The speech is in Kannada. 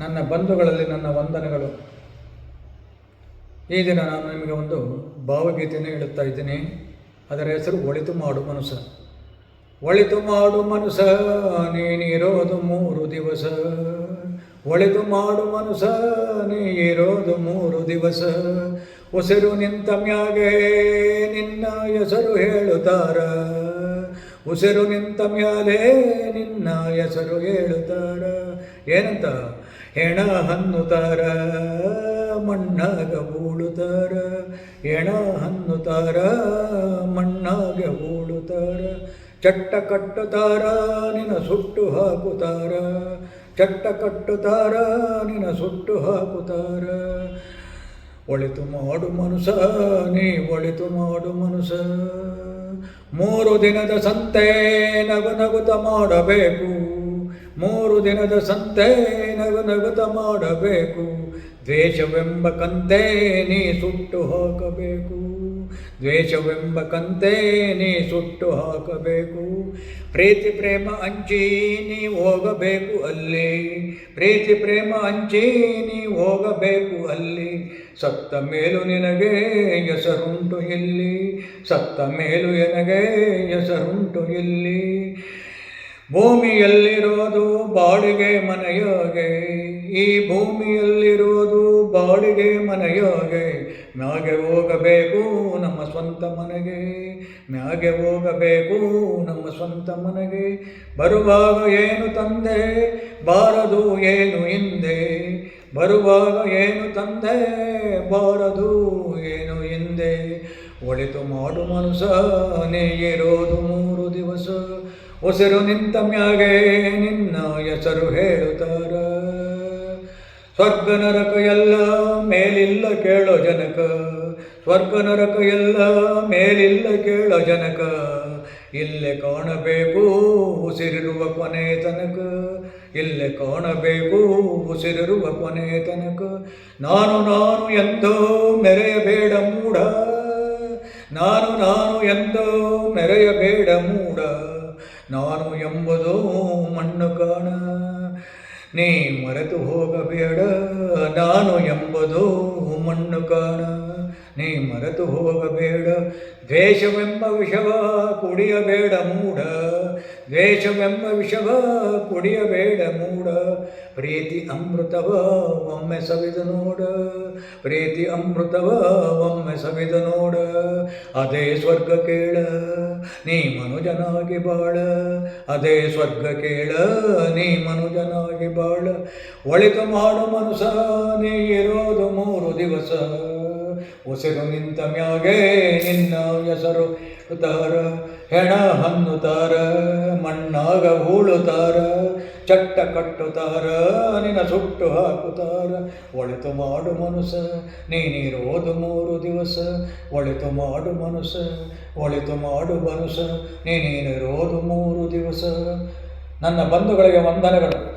ನನ್ನ ಬಂಧುಗಳಲ್ಲಿ ನನ್ನ ವಂದನೆಗಳು. ಈ ದಿನ ನಾನು ನಿಮಗೆ ಒಂದು ಭಾವಗೀತೆಯನ್ನು ಹೇಳುತ್ತಾ ಇದ್ದೀನಿ. ಅದರ ಹೆಸರು ಒಳಿತು ಮಾಡು ಮನುಸ ಒಳಿತು ಮಾಡು ಮನುಸ ನೀನಿರೋದು ಮೂರು ದಿವಸ ಒಳಿತು ಮಾಡು ಮನುಸ ನೀ ಇರೋದು ಮೂರು ದಿವಸ ಉಸಿರು ನಿಂತ ಮ್ಯಾಗೆ ನಿನ್ನ ಹೆಸರು ಹೇಳುತ್ತಾರ ಉಸಿರು ನಿಂತ ಮ್ಯಾಲೆ ನಿನ್ನ ಹೆಸರು ಹೇಳುತ್ತಾರ ಏನಂತ? ಹೆಣ ಹನ್ನುತ್ತಾರ ಮಣ್ಣಾಗ ಬೂಳುತ್ತಾರ ಹೆಣ ಹನ್ನುತ್ತಾರ ಮಣ್ಣಾಗ ಬೂಳುತ್ತಾರ ಚಟ್ಟ ಕಟ್ಟುತ್ತಾರ ನಿನ ಸುಟ್ಟು ಹಾಕುತ್ತಾರ ಚಟ್ಟ ಕಟ್ಟುತ್ತಾರ ನಿನ ಸುಟ್ಟು ಹಾಕುತಾರ. ಒಳಿತು ಮಾಡು ಮನುಸ ನೀ ಒಳಿತು ಮಾಡು ಮನುಸ ಮೂರು ದಿನದ ಸಂತೆ ನಗು ನಗುತ ಮಾಡಬೇಕು. ಮೂರು ದಿನದ ಸಂತೆ ನಗು ನಗುತ ಮಾಡಬೇಕು. ದ್ವೇಷವೆಂಬ ಕಂತೆ ನೀ ಸುಟ್ಟು ಹಾಕಬೇಕು. ದ್ವೇಷವೆಂಬ ಕಂತೆ ನೀ ಸುಟ್ಟು ಹಾಕಬೇಕು. ಪ್ರೀತಿ ಪ್ರೇಮ ಹಂಚಿ ನೀ ಹೋಗಬೇಕು ಅಲ್ಲಿ. ಪ್ರೀತಿ ಪ್ರೇಮ ಹಂಚಿ ನೀ ಹೋಗಬೇಕು ಅಲ್ಲಿ. ಸತ್ತ ಮೇಲು ನಿನಗೆ ಹೆಸರುಂಟು ಇಲ್ಲಿ. ಸತ್ತ ಮೇಲು ಎನಗೆ ಹೆಸರುಂಟು ಇಲ್ಲಿ. ಭೂಮಿಯಲ್ಲಿರೋದು ಬಾಡಿಗೆ ಮನೆಯೋಗೆ. ಈ ಭೂಮಿಯಲ್ಲಿರೋದು ಬಾಡಿಗೆ ಮನೆಯೋಗೆ. ನಾಗೆ ಹೋಗಬೇಕು ನಮ್ಮ ಸ್ವಂತ ಮನೆಗೆ. ನಾಗೆ ಹೋಗಬೇಕು ನಮ್ಮ ಸ್ವಂತ ಮನೆಗೆ. ಬರುವಾಗ ಏನು ತಂದೆ, ಬಾರದು ಏನು ಹಿಂದೆ. ಬರುವಾಗ ಏನು ತಂದೆ, ಬಾರದು ಏನು ಹಿಂದೆ. ಒಳಿತು ಮಾಡು ಮನುಸ ನೀ ಇರೋದು ಮೂರು ದಿವಸ. ಉಸಿರು ನಿಂತ ಮ್ಯಾಗೆ ನಿನ್ನ ಹೆಸರು ಹೇಳುತ್ತಾರ. ಸ್ವರ್ಗ ನರಕ ಎಲ್ಲ ಮೇಲಿಲ್ಲ ಕೇಳೋ ಜನಕ. ಸ್ವರ್ಗ ನರಕ ಎಲ್ಲ ಮೇಲಿಲ್ಲ ಕೇಳೋ ಜನಕ. ಇಲ್ಲೇ ಕಾಣಬೇಕು ಉಸಿರಿರುವ ಕೊನೆ ತನಕ. ಇಲ್ಲೇ ಕಾಣಬೇಕು ಉಸಿರಿರುವ ಕೊನೆ ತನಕ. ನಾನು ನಾನು ಎಂದೋ ಮೆರೆಯಬೇಡ ಮೂಢ. ನಾನು ನಾನು ಎಂದೋ ಮೆರೆಯಬೇಡ ಮೂಢ ನಾನು ಎಂಬುದು ಮಣ್ಣು ಕಾಣ. ನೀ ಮರೆತು ಹೋಗಬೇಡ. ನಾನು ಎಂಬುದು ಮಣ್ಣು ಕಾಣ. ನೀ ಮರೆತು ಹೋಗಬೇಡ. ದ್ವೇಷವೆಂಬ ವಿಷವ ಕುಡಿಯಬೇಡ ಮೂಢ ದ್ವೇಷವೆಂಬ ವಿಷವ ಕುಡಿಯಬೇಡ ಮೂಢ ಪ್ರೀತಿ ಅಮೃತವ, ಒಮ್ಮೆ ಸವಿದು ನೋಡ. ಪ್ರೀತಿ ಅಮೃತವ, ಒಮ್ಮೆ ಸವಿದು ನೋಡ. ಅದೇ ಸ್ವರ್ಗ ಕೇಳ, ನೀ ಮನುಜನಾಗಿ ಬಾಳ. ಅದೇ ಸ್ವರ್ಗ ಕೇಳ, ನೀ ಮನುಜನಾಗಿ ಬಾಳ. ಒಳಿತು ಮಾಡು ಮನುಸ, ನೀ ಇರೋದು ಮೂರು ದಿವಸ. ಉಸಿರು ನಿಂತ ಮ್ಯಾಗೆ ನಿನ್ನ ಹೆಸರು ತಾರ ಹೆಣ ಹನ್ನುತ್ತಾರ ಮಣ್ಣಾಗ ಹೂಳುತ್ತಾರ ಚಟ್ಟ ಕಟ್ಟುತ್ತಾರ ನಿನ್ನ ಸುಟ್ಟು ಹಾಕುತ್ತಾರ ಒಳಿತು ಮಾಡು ಮನುಸ ನೀನಿರೋದು ಮೂರು ದಿವಸ. ಒಳಿತು ಮಾಡು ಮನುಸ ಒಳಿತು ಮಾಡು ಮನುಸ ನೀನಿರೋದು ಮೂರು ದಿವಸ. ನನ್ನ ಬಂಧುಗಳಿಗೆ ವಂದನೆಗಳು.